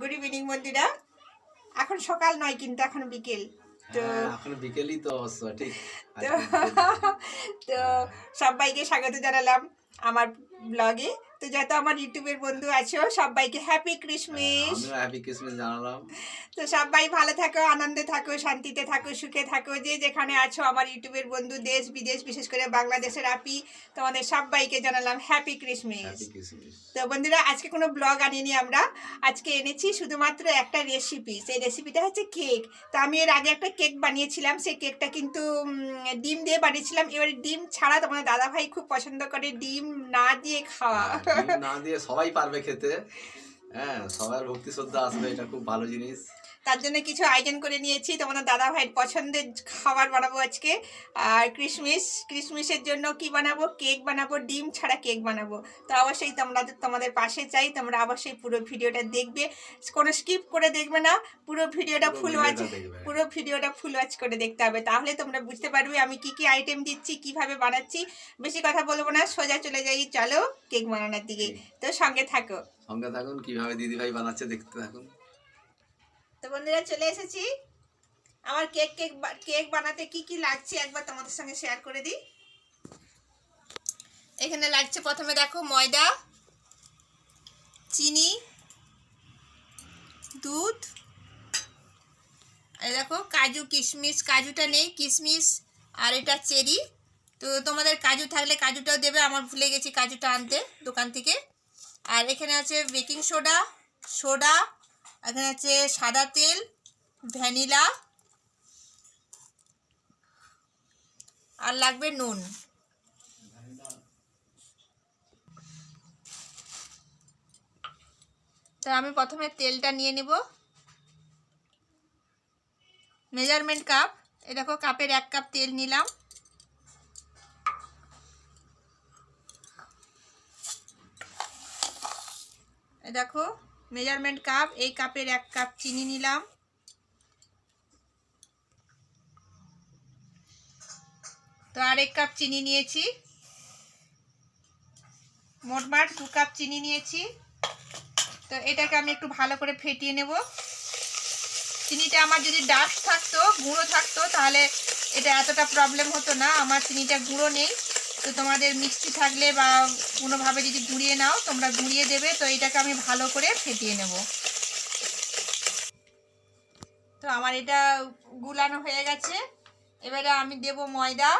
Good evening বন্ধুরা এখন সকাল নয় কিন্তু এখন বিকেল। তো হ্যাঁ, এখন বিকেলই তো ঠিক। তো তো সবাইকে স্বাগত জানালাম। আমার ব্লগে তো যত আমার ইউটিউবের বন্ধু আছো সবাইকে হ্যাপি ক্রিসমাস হ্যাপি ক্রিসমাস জানালাম। তো সবাই ভালো থাকো আনন্দে থাকো শান্তিতে থাকো সুখে থাকো। যে যেখানে আছো আমার ইউটিউবের বন্ধু দেশ বিদেশ বিশেষ করে বাংলাদেশের আপি তোমাদের সবাইকে জানালাম হ্যাপি ক্রিসমাস তো বন্ধুরা আজকে কোনো ব্লগ আনিনি আমরা। আজকে এনেছি শুধুমাত্র একটা রেসিপি সেই রেসিপিটা হচ্ছে কেক তো আমি এর আগে একটা কেক বানিয়েছিলাম। সেই কেকটা কিন্তু ডিম দিয়ে বানিয়েছিলাম। এবারে ডিম ছাড়া তোমার দাদা ভাই খুব পছন্দ করে ডিম। না দিয়ে খাওয়া। না দিয়ে সবাই পারবে খেতে। হ্যাঁ সবার ভক্তি শ্রদ্ধা আসবে, এটা খুব ভালো জিনিস। তার জন্য কিছু আয়োজন করে নিয়েছি। তোমাদের দাদা ভাইয়ের পছন্দের খাবার বানাবো আজকে। আর ক্রিসমিস ক্রিসমিসের জন্য কি বানাবো? কেক বানাবো ডিম ছাড়া কেক বানাবো। তো অবশ্যই তোমরা তোমাদের পাশে চাই। তোমরা অবশ্যই পুরো ভিডিওটা দেখবে। কোনো স্কিপ করে দেখবে না। পুরো ভিডিওটা ফুল ওয়াচ পুরো ভিডিওটা ফুল ওয়াচ করে দেখতে হবে। তাহলে তোমরা বুঝতে পারবে আমি কি কি আইটেম দিচ্ছি কীভাবে বানাচ্ছি। বেশি কথা বলব না। সোজা চলে যাই। চলো কেক বানানোর দিকে। তো সঙ্গে থাকো। সঙ্গে থাকুন। কীভাবে দিদিভাই বানাচ্ছে দেখতে থাকুন। তো বন্ধুরা চলে এসেছি। আমার কেক কেক কেক বানাতে কি কি লাগছে একবার তোমাদের সঙ্গে শেয়ার করে দিই। এখানে লাগছে প্রথমে দেখো ময়দা, চিনি, দুধ আর দেখো কাজু, কিশমিশ, কাজুটা নেই, কিশমিশ আর এটা চেরি। তো তোমাদের কাজু থাকলে কাজুটাও দেবে, আমার ভুলে গেছি কাজুটা আনতে দোকান থেকে। আর এখানে আছে বেকিং সোডা সোডা এখানে আছে সাদা তেল, ভ্যানিলা আর লাগবে নুন। তো আমি প্রথমে তেলটা নিয়ে নিব। মেজারমেন্ট কাপ, এ দেখো কাপের এক কাপ তেল নিলাম। এ দেখো মেজারমেন্ট কাপ, এই কাপের এক কাপ চিনি নিলাম। তো আর এক কাপ চিনি নিয়েছি। মোটমাট দু কাপ চিনি নিয়েছি। তো এটাকে আমি একটু ভালো করে ফেটিয়ে নেব। চিনিটা আমার যদি ডাস্ট থাকতো, গুঁড়ো থাকতো, তাহলে এটা এতটা প্রবলেম হতো না। আমার চিনিটা গুঁড়ো নেই। তো তোমাদের মিষ্টি থাকলে বা কোনোভাবে যদি গুঁড়িয়ে নাও, তোমরা গুঁড়িয়ে দেবে, তো এটাকে আমি ভালো করে ফেটিয়ে নেব। তো আমার এটা গুলানো হয়ে গেছে। এবারে আমি দেব ময়দা।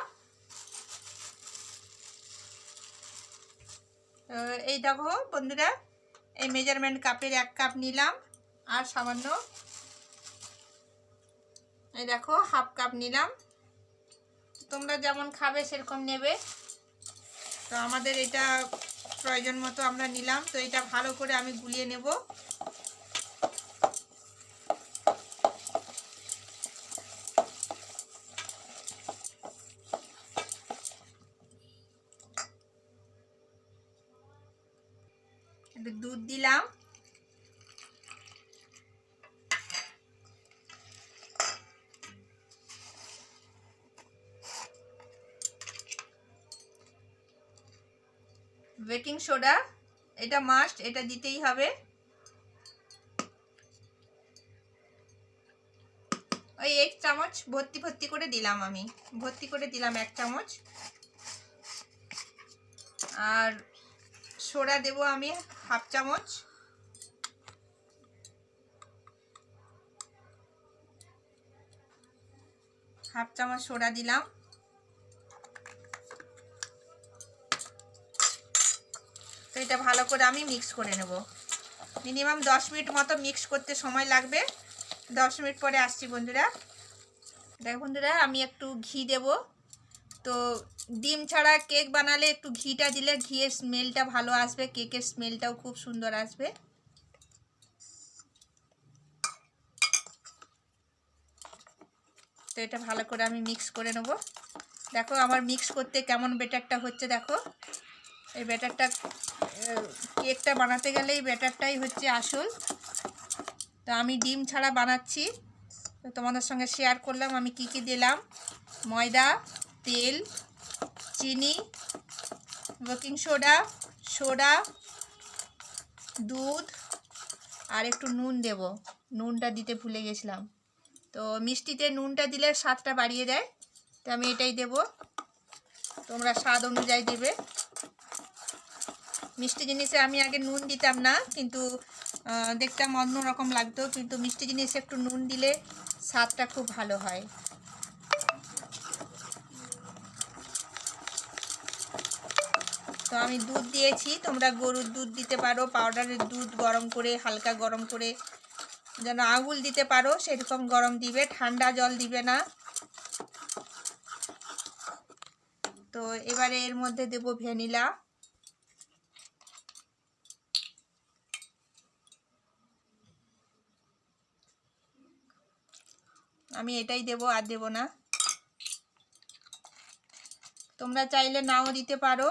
এই দেখো বন্ধুরা, এই মেজারমেন্ট কাপের এক কাপ নিলাম, আর সামান্য এই দেখো হাফ কাপ নিলাম। তোমরা যেমন খাবে, সেরকম নেবে। তো আমাদের এটা প্রয়োজন মতো আমরা নিলাম। তো এটা ভালো করে আমি গুলিয়ে নেব। বেকিং সোডা, এটা মাস্ট এটা দিতেই হবে। ওই এক চামচ ভর্তি ভর্তি করে দিলাম আমি। ভর্তি করে দিলাম এক চামচ। আর সোডা দেবো আমি হাফ চামচ। হাফ চামচ সোডা দিলাম। তো এটা ভালো করে আমি মিক্স করে নেব। মিনিমাম দশ মিনিট মতো মিক্স করতে সময় লাগবে। দশ মিনিট পরে আসছি বন্ধুরা। দেখো বন্ধুরা, আমি একটু ঘি দেব। তো ডিম ছাড়া কেক বানালে একটু ঘিটা দিলে ঘিয়ের স্মেলটা ভালো আসবে, কেকের স্মেলটাও খুব সুন্দর আসবে। তো এটা ভালো করে আমি মিক্স করে নেব। দেখো আমার মিক্স করতে কেমন বেটারটা হচ্ছে, দেখো। এই ব্যাটারটা কেকটা বানাতে গেলে এই ব্যাটারটাই হচ্ছে আসল। তো আমি ডিম ছাড়া বানাচ্ছি। তো তোমাদের সঙ্গে শেয়ার করলাম আমি কি কি দিলাম। ময়দা, তেল, চিনি বেকিং সোডা সোডা দুধ, আর একটু নুন দেব। নুনটা দিতে ভুলে গেছিলাম। তো মিষ্টিতে নুনটা দিলে স্বাদটা বাড়িয়ে দেয়। তো আমি এটাই দেব। তোমরা স্বাদ অনুযায়ী দেবে। মিষ্টি জিনিসে আমি আগে নুন দিতাম না, কিন্তু দেখতাম অন্যরকম লাগতো, কিন্তু মিষ্টি জিনিসে একটু নুন দিলে স্বাদটা খুব ভালো হয়। তো আমি দুধ দিয়েছি, তোমরা গরুর দুধ দিতে পারো, পাউডারের দুধ গরম করে, হালকা গরম করে, যেন আঙুল দিতে পারো, সেরকম গরম দিবে, ঠান্ডা জল দিবে না। তো এবারে এর মধ্যে দেব ভ্যানিলা। আমি এটাই দেব, আর দেব না। তোমরা চাইলে নাও দিতে পারো।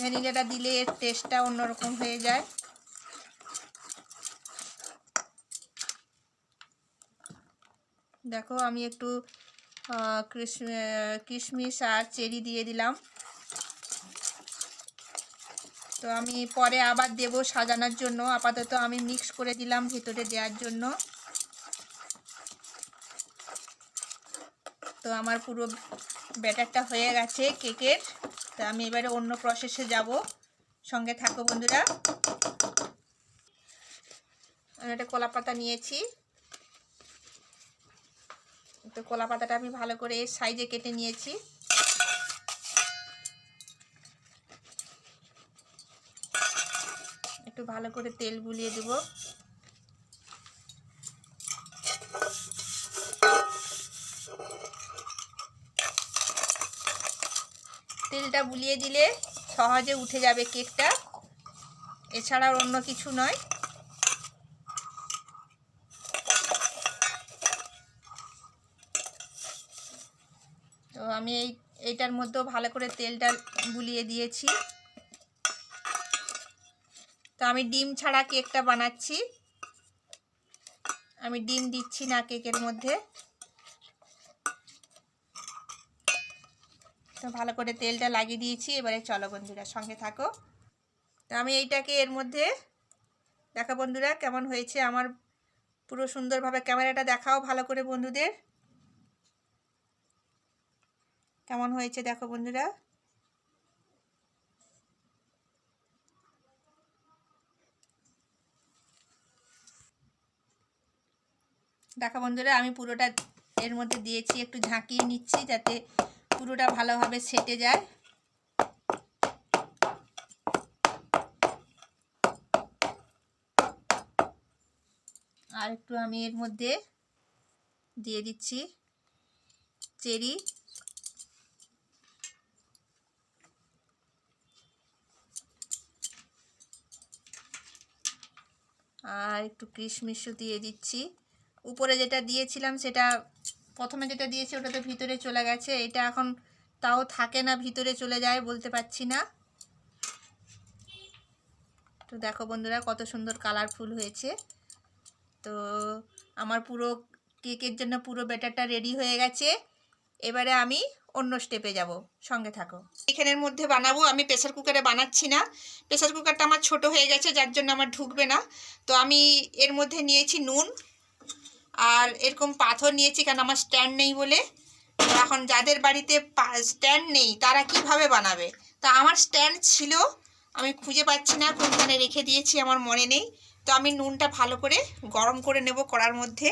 ভ্যানিলাটা দিলে এর টেস্টটা অন্যরকম হয়ে যায়। দেখো আমি একটু কিশমিশ আর চেরি দিয়ে দিলাম। তো আমি পরে আবার দেব সাজানোর জন্য। আপাতত আমি মিক্স করে দিলাম ভিতরে দেওয়ার জন্য। তো আমার পুরো ব্যাটারটা হয়ে গেছে কেকের। তো আমি এবারে অন্য প্রসেসে যাব। সঙ্গে থাকো বন্ধুরা। আমি একটা কলা পাতা নিয়েছি। তো কলা পাতাটা আমি ভালো করে সাইজে কেটে নিয়েছি। ভালো করে তেল বুলিয়ে দেব। তেলটা বুলিয়ে দিলে সহজে উঠে যাবে কেকটা। এছাড়া অন্য কিছু নয়। তো আমি এই, এইটার মধ্যেও ভালো করে তেলটা বুলিয়ে দিয়েছি। তো আমি ডিম ছাড়া কেকটা বানাচ্ছি। আমি ডিম দিচ্ছি না কেকের মধ্যে। তো ভালো করে তেলটা লাগিয়ে দিয়েছি, এবারে চলো বন্ধুরা সঙ্গে থাকো। তো আমি এইটাকে এর মধ্যে, দেখো বন্ধুরা কেমন হয়েছে আমার পুরো সুন্দরভাবে ক্যামেরাটা দেখাও ভালো করে বন্ধুদের। কেমন হয়েছে দেখো বন্ধুরা। দেখো বন্ধুরা, আমি পুরোটা এর মধ্যে দিয়েছি, একটু ঝাঁকিয়ে নিচ্ছি যাতে পুরোটা ভালোভাবে সেটে যায়। আর একটু আমি এর মধ্যে দিয়ে দিচ্ছি চেরি। আর একটু কিশমিশও দিয়ে দিচ্ছি। উপরে যেটা দিয়েছিলাম সেটা প্রথমে যেটা দিয়েছি ওটা তো ভিতরে চলে গেছে। এটা এখন তাও থাকে না, ভিতরে চলে যায় বলতে পারছি না। তো দেখো বন্ধুরা কত সুন্দর কালারফুল হয়েছে। তো আমার পুরো কেকের জন্য পুরো ব্যাটারটা রেডি হয়ে গেছে। এবারে আমি অন্য স্টেপে যাব, সঙ্গে থাকো। এখানের মধ্যে বানাবো, আমি প্রেসার কুকারে বানাচ্ছি না। প্রেসার কুকারটা আমার ছোট হয়ে গেছে, যার জন্য আমার ঢুকবে না। তো আমি এর মধ্যে নিয়েছি নুন আর এরকম পাথর নিয়েছি কারণ আমার স্ট্যান্ড নেই বলে? এখন যাদের বাড়িতে স্ট্যান্ড নেই, তারা কীভাবে বানাবে? তা আমার স্ট্যান্ড ছিল, আমি খুঁজে পাচ্ছি না, কোনখানে রেখে দিয়েছি আমার মনে নেই। তো আমি নুনটা ভালো করে গরম করে নেব কড়ার মধ্যে।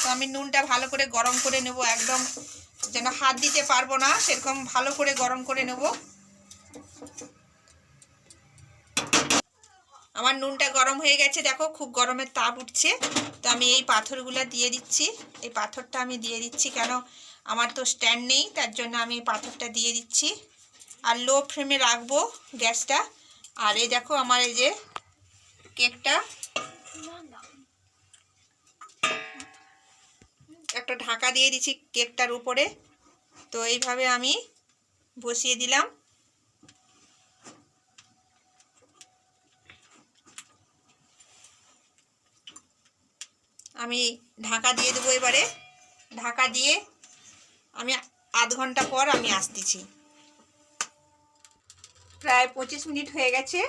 তো আমি নুনটা ভালো করে গরম করে নেব, একদম যেন হাত দিতে পারব না, সেরকম ভালো করে গরম করে নেব। আমার নুনটা গরম হয়ে গেছে, দেখো খুব গরমের তাপ উঠছে। তো আমি এই পাথরগুলো দিয়ে দিচ্ছি। এই পাথরটা আমি দিয়ে দিচ্ছি কেন? আমার তো স্ট্যান্ড নেই, তার জন্য আমি পাথরটা দিয়ে দিচ্ছি। আর লো ফ্লেমে রাখব গ্যাসটা। আর এই দেখো আমার এই যে কেকটা। একটা ঢাকা দিয়ে দিচ্ছি কেকটার উপরে। তো এইভাবে আমি বসিয়ে দিলাম। আমি ঢাকা দিয়ে দেবো এবারে। ঢাকা দিয়ে আমি আধ ঘণ্টা পর আমি আসতেছি। প্রায় পঁচিশ মিনিট হয়ে গেছে।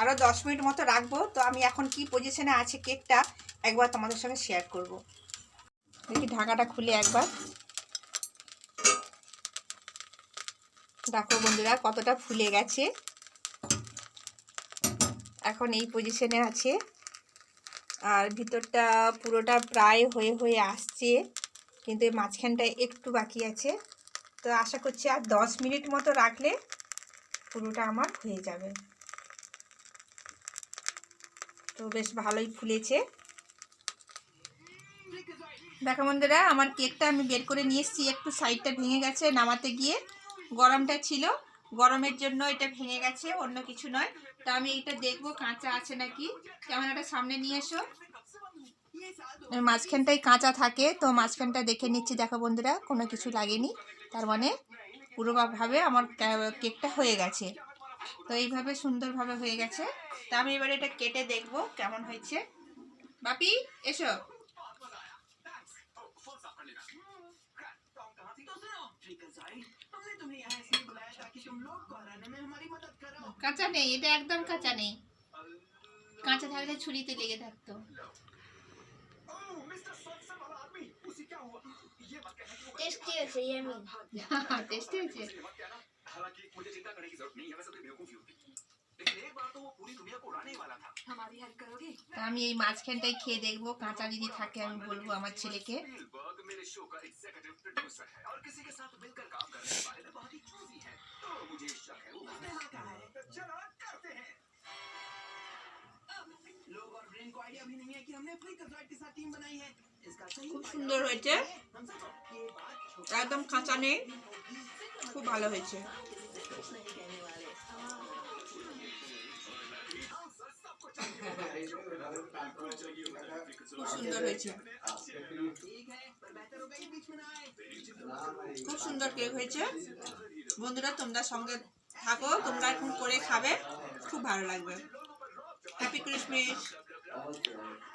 আরও দশ মিনিট মতো রাখব। তো আমি এখন কি পজিশনে আছে কেকটা একবার তোমাদের সঙ্গে শেয়ার করব। দেখি ঢাকাটা খুলে একবার। দেখো বন্ধুরা, কতটা ফুলে গেছে। এখন এই পজিশনে আছে। আর ভিতরটা পুরোটা প্রায় হয়ে হয়ে আসছে, কিন্তু এই মাঝখানটা একটু বাকি আছে। তো আশা করছি আর দশ মিনিট মতো রাখলে পুরোটা আমার হয়ে যাবে। তো বেশ ভালোই ফুলেছে। দেখো বন্ধুরা, আমার কেকটা আমি বের করে নিয়ে এসেছি। একটু সাইডটা ভেঙে গেছে, নামাতে গিয়ে গরমটা ছিল। গরমের জন্য এটা ভেঙে গেছে, অন্য কিছু নয়। তো আমি এটা দেখব, কাঁচা আছে নাকি? ক্যামেরাটা সামনে নিয়ে এসো। মাঝখানটাই কাঁচা থাকে, তো মাঝখানটা দেখে নিচ্ছি। দেখো বন্ধুরা, কোনো কিছু লাগেনি। তার মানে পুরোভাবে আমার কেকটা হয়ে গেছে। তো এইভাবে সুন্দরভাবে হয়ে গেছে। তা আমি এবারে এটা কেটে দেখব, কেমন হয়েছে। বাপি, এসো। কাঁচা নেই এটা একদম কাঁচা নেই কাঁচা থাকলে ছুরিতে লেগে থাকতো টেস্টি আছে ইয়ামি টেস্টি হয়েছে हालांकि मुझे चिंता करने की जरूरत नहीं है मैं सिर्फ बेवकूफी होती लेकिन एक बार तो वो पूरी दुनिया को उड़ाने ही वाला था हमारी हेल्प करोगे তা আমি এই মাঝখানটাই খেয়ে দেখবো কাঁচা যদি থাকে আমি বলবো আমার ছেলেকে स्पीलबर्ग मेरे शो का एग्जीक्यूटिव प्रोड्यूसर है और किसी के साथ मिलकर খুব সুন্দর হয়েছে একদম কাঁচা নেই খুব ভালো হয়েছে খুব সুন্দর হয়েছে খুব সুন্দর কেক হয়েছে বন্ধুরা তোমরা সঙ্গে থাকো তোমরা এখন করে খাবে খুব ভালো লাগবে হ্যাপি ক্রিসমাস 然后就是。